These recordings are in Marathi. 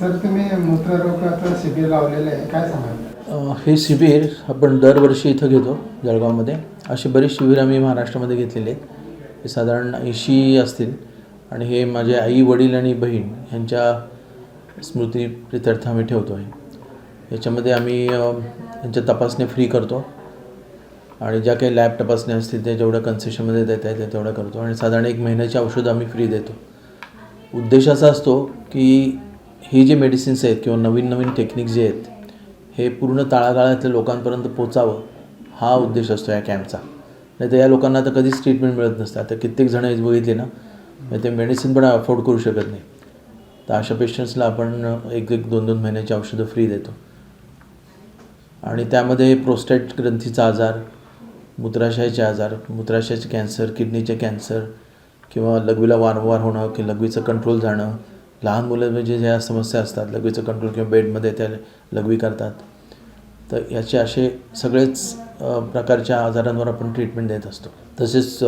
सर तुम्ही मूत्ररोगाचं शिबिर लावलेलं आहे. काय सांगाल? हे शिबिर आपण दरवर्षी इथं घेतो जळगावमध्ये. अशी बरीच शिबिर आम्ही महाराष्ट्रामध्ये घेतलेली आहेत. हे साधारण ऐंशी असतील. आणि हे माझे आई वडील आणि बहीण ह्यांच्या स्मृती प्रित्यर्थ आम्ही ठेवतो आहे. याच्यामध्ये आम्ही यांच्या तपासण्या फ्री करतो. आणि ज्या काही लॅब तपासण्या असतील त्या जेवढ्या कन्सेशनमध्ये देता येते तेवढ्या करतो. आणि साधारण एक महिन्याची औषधं आम्ही फ्री देतो. उद्देश असा असतो की ही जे मेडिसिन्स आहेत किंवा नवीन नवीन टेक्निक जे आहेत हे पूर्ण तळागाळातल्या लोकांपर्यंत पोचावं हा उद्देश असतो या कॅम्पचा नाही तर या लोकांना आता कधीच ट्रीटमेंट मिळत नसतं. आता कित्येक जण बघितले ना म्हणजे ते मेडिसिन पण अफोर्ड करू शकत नाही. तर अशा पेशंट्सला आपण एक एक दोन दोन महिन्याची औषधं फ्री देतो. आणि त्यामध्ये प्रोस्टेट ग्रंथीचा आजार मूत्राशयाचे आजार मूत्राशयाचे कॅन्सर किडनीचे कॅन्सर किंवा लघवीला वारंवार होणं की लघवीचं कंट्रोल जाणं लहान मुलं म्हणजे ज्या समस्या असतात लघवीचं कंट्रोल किंवा बेडमध्ये त्या लघवी करतात तर याचे असे सगळेच प्रकारच्या आजारांवर आपण ट्रीटमेंट देत असतो. तसेच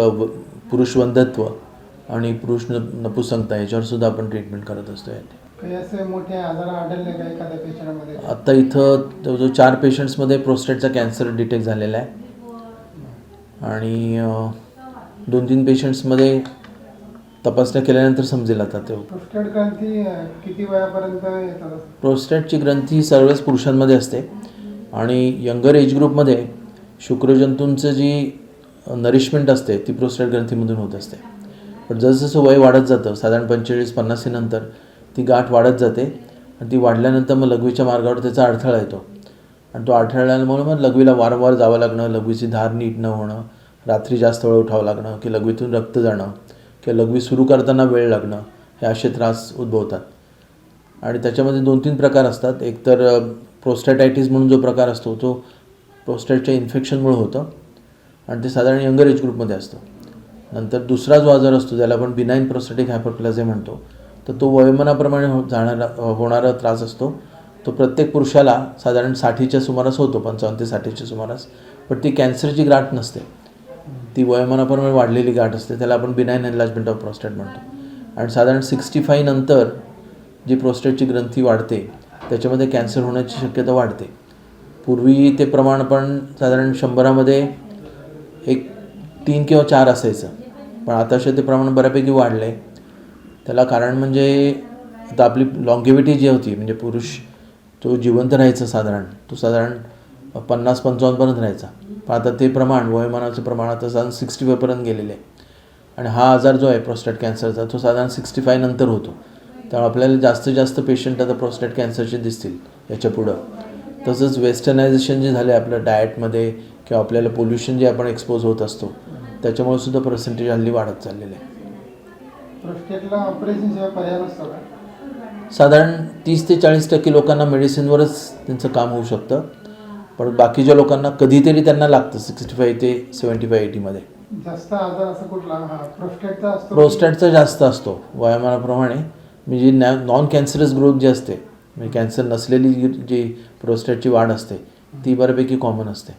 पुरुष वंधत्व आणि पुरुष न नपुसंगता याच्यावर सुद्धा आपण ट्रीटमेंट करत असतो आत्ता इथं जवळजवळ चार पेशंट्समध्ये प्रोस्टेटचा कॅन्सर डिटेक्ट झालेला आहे. आणि दोन तीन पेशंट्समध्ये तपासण्या केल्यानंतर समजेल आता ते. प्रोस्टेट ग्रंथी अं, किती वयापर्यंत येतात? प्रोस्टेटची ग्रंथी सर्वच पुरुषांमध्ये असते. आणि यंगर एज ग्रुपमध्ये शुक्रजंतूंचं जी नरिशमेंट असते ती प्रोस्टेट ग्रंथीमधून होत असते. पण जसजसं वय वाढत जातं साधारण पंचेचाळीस पन्नासीनंतर ती गाठ वाढत जाते. आणि ती वाढल्यानंतर मग लघवीच्या मार्गावर त्याचा अडथळा येतो. आणि तो अडथळ्यामुळे मग लघवीला वारंवार जावं लागणं लघवीची धार नीट न होणं रात्री जास्त वेळ उठावं लागणं की लघवीतून रक्त जाणं. किंवा लघवी सुरू करताना वेळ लागणं हे असे त्रास उद्भवतात. आणि त्याच्यामध्ये दोन तीन प्रकार असतात. एक तर प्रोस्टॅटायटिस म्हणून जो प्रकार असतो तो प्रोस्टॅटच्या इन्फेक्शनमुळे होतं. आणि ते साधारण यंगर एज ग्रुपमध्ये असतं. नंतर दुसरा जो आजार असतो ज्याला आपण बिनाईन प्रोस्टॅटिक हायपरप्लाझे म्हणतो तर तो वयोमानाप्रमाणे हो जाणारा होणारा त्रास असतो. तो प्रत्येक पुरुषाला साधारण साठीच्या सुमारास होतो पंचावन्न ते साठीच्या सुमारास. पण ती कॅन्सरची गाठ नसते. ती वयोमानाप्रमाणे वाढलेली गाठ असते त्याला आपण बिनाईन एनलाजमेंट ऑफ प्रोस्टेट म्हणतो. आणि साधारण सिक्स्टी फाय नंतर जी प्रोस्टेटची ग्रंथी वाढते त्याच्यामध्ये कॅन्सर होण्याची शक्यता वाढते. पूर्वी ते प्रमाण पण साधारण शंभरामध्ये एक तीन किंवा चार असायचं. पण आताशे ते प्रमाण बऱ्यापैकी वाढलं आहे त्याला कारण म्हणजे आता आपली लॉंगेविटी जी होती म्हणजे पुरुष तो जिवंत राहायचा साधारण तो साधारण पन्नास पंचावन्नपर्यंत राहायचा. पण आता ते प्रमाण वयोमानाचं प्रमाण आता साधारण सिक्स्टी फायपर्यंत गेलेलं आहे. आणि हा आजार जो आहे प्रोस्टेट कॅन्सरचा तो साधारण सिक्स्टी फाय नंतर होतो. त्यामुळे आपल्याला जास्तीत जास्त पेशंट आता प्रोस्टेट कॅन्सरचे दिसतील याच्या पुढं. तसंच वेस्टर्नायझेशन जे झालं आहे आपल्या डाएटमध्ये किंवा आपल्याला पोल्युशन जे आपण एक्सपोज होत असतो त्याच्यामुळे सुद्धा पर्सेंटेज हल्ली वाढत चाललेलं आहे. साधारण तीस ते चाळीस टक्के लोकांना मेडिसिनवरच त्यांचं काम होऊ शकतं. पण बाकीच्या लोकांना कधीतरी त्यांना लागतं सिक्स्टी फाय ते सेवन्टी फाय एटीमध्ये जास्त आजार असा कुठला? प्रोस्टेटचा असतो? प्रोस्टॅटचा जास्त असतो वयोमानाप्रमाणे. म्हणजे नॅ नॉन कॅन्सरस ग्रोथ जी असते म्हणजे कॅन्सर नसलेली जी प्रोस्टॅटची वाढ असते ती बऱ्यापैकी कॉमन असते.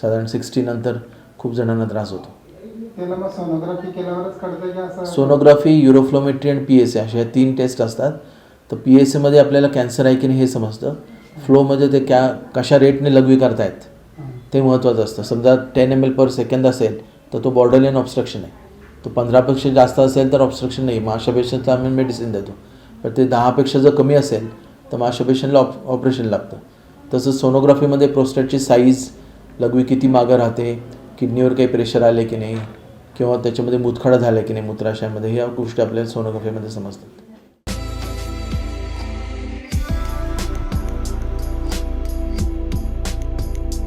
साधारण सिक्स्टी नंतर खूप जणांना त्रास होतो. सोनोग्राफी केल्यावरच युरोफ्लोमेट्री आणि पी एस ए अशा तीन टेस्ट असतात. तर पी एस एमध्ये आपल्याला कॅन्सर आहे की नाही हे समजतं. फ्लोमध्ये ते क्या कशा रेटने लघवी करतायत ते महत्त्वाचं असतं. समजा ten M L per second असेल तर तो बॉर्डरलाईन ऑब्स्ट्रक्शन आहे. तो पंधरापेक्षा जास्त असेल तर ऑब्स्ट्रक्शन नाही. मग आम्ही मेडिसिन देतो. पण ते दहापेक्षा जर कमी असेल तर मग ऑप ऑपरेशन लागतं. तसंच सोनोग्राफीमध्ये प्रोस्टेटची साईज लघवी किती मागं राहते किडनीवर काही प्रेशर आले की नाही किंवा त्याच्यामध्ये मुतखडा झाला की नाही मूत्राशयामध्ये ह्या गोष्टी आपल्याला सोनोग्राफीमध्ये समजतात.